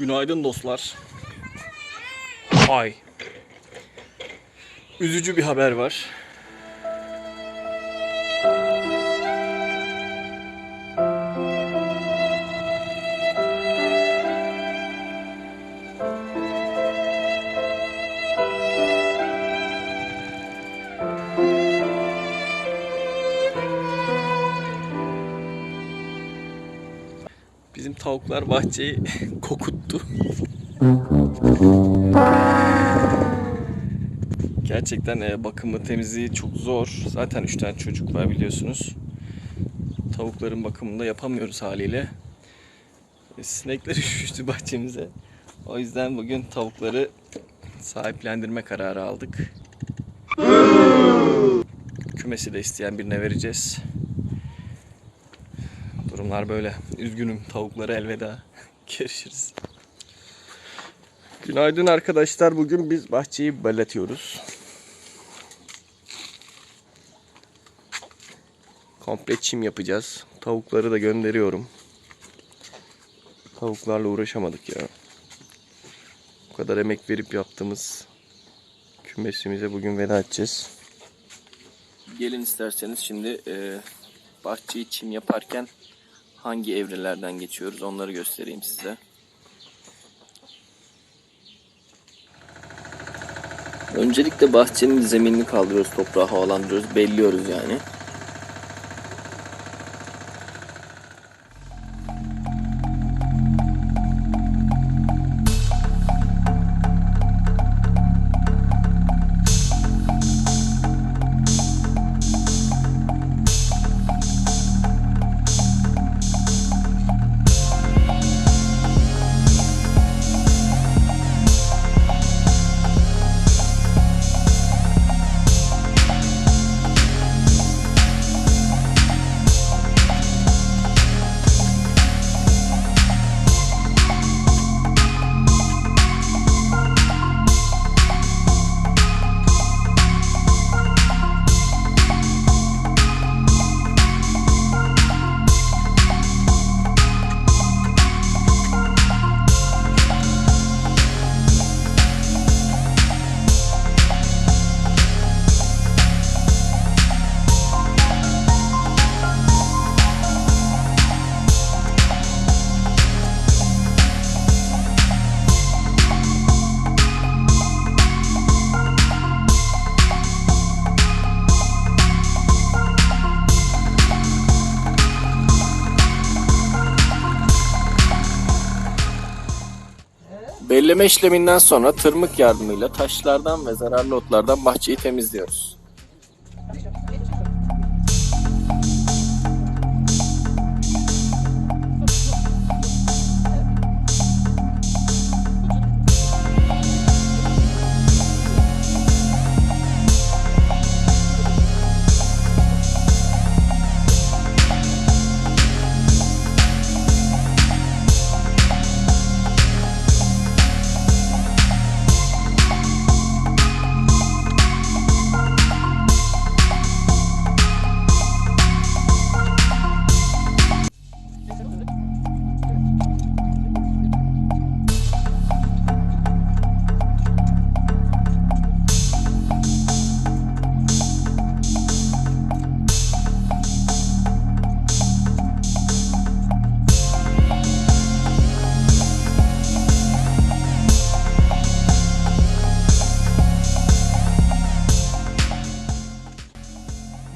Günaydın dostlar. Ay. Üzücü bir haber var. Tavuklar bahçeyi kokuttu. Gerçekten e, bakımı temizliği çok zor. Zaten 3 tane çocuk var biliyorsunuz. Tavukların bakımını da yapamıyoruz haliyle. E, Sinekler üşüştü bahçemize. O yüzden bugün tavukları sahiplendirme kararı aldık. Kümesi de isteyen birine vereceğiz. Durumlar böyle. Üzgünüm tavuklara elveda. Görüşürüz. Günaydın arkadaşlar. Bugün biz bahçeyi belletiyoruz. Komple çim yapacağız. Tavukları da gönderiyorum. Tavuklarla uğraşamadık ya. O kadar emek verip yaptığımız kümesimize bugün veda edeceğiz. Gelin isterseniz şimdi e, bahçeyi çim yaparken hangi evrelerden geçiyoruz onları göstereyim size. Öncelikle bahçenin zeminini kaldırıyoruz, toprağı havalandırıyoruz, belliyoruz yani. Belleme işleminden sonra tırmık yardımıyla taşlardan ve zararlı otlardan bahçeyi temizliyoruz.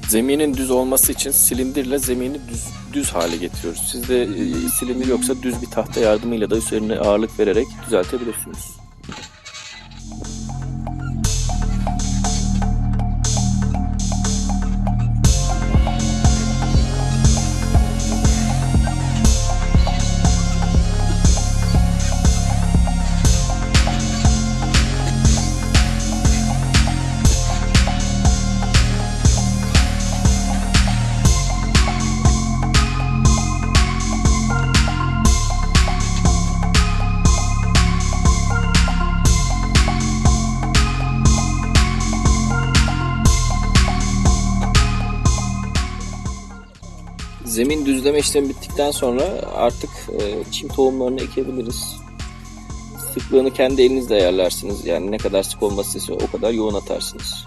Zeminin düz olması için silindirle zemini düz, düz hale getiriyoruz. Sizde e, silindir yoksa düz bir tahta yardımıyla da üzerine ağırlık vererek düzeltebilirsiniz. Zemin düzleme işlemi bittikten sonra artık e, çim tohumlarını ekebiliriz. Sıklığını kendi elinizle ayarlarsınız. Yani ne kadar sık olması istiyor o kadar yoğun atarsınız.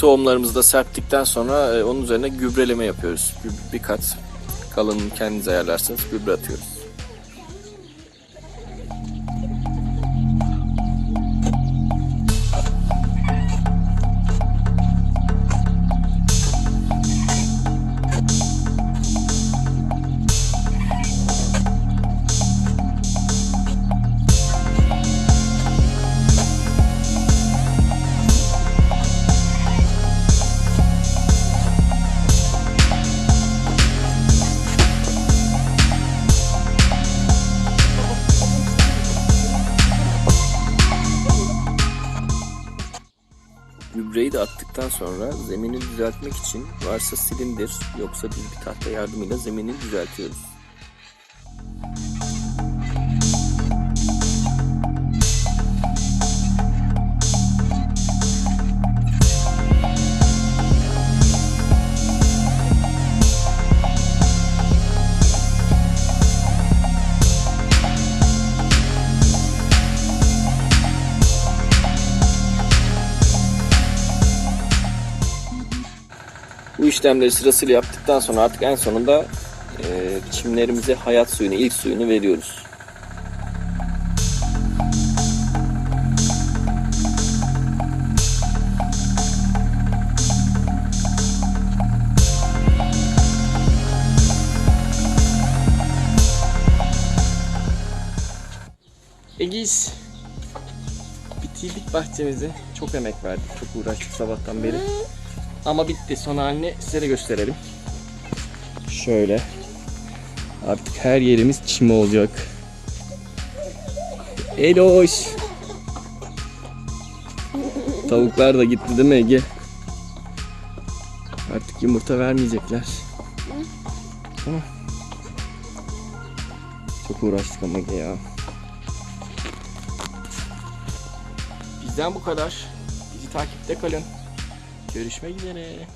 Tohumlarımızı da serptikten sonra e, onun üzerine gübreleme yapıyoruz. Bir, kat kalınlığını kendiniz ayarlarsınız gübre atıyoruz. Gübreyi de attıktan sonra zemini düzeltmek için varsa silindir yoksa düz bir tahta yardımıyla zemini düzeltiyoruz. İşlemleri sırasıyla yaptıktan sonra artık en sonunda e, çimlerimize hayat suyunu, ilk suyunu veriyoruz. Egiz. Bitirdik bahçemizi. Çok emek verdik. Çok uğraştık sabahtan beri. Ama bitti. Son halini size de gösterelim. Şöyle. Artık her yerimiz çim olacak. Eloş. Tavuklar da gitti değil mi Ege? Artık yumurta vermeyecekler. Çok uğraştık ama Ege ya. Bizden bu kadar. Bizi takipte kalın. Görüşmek üzere.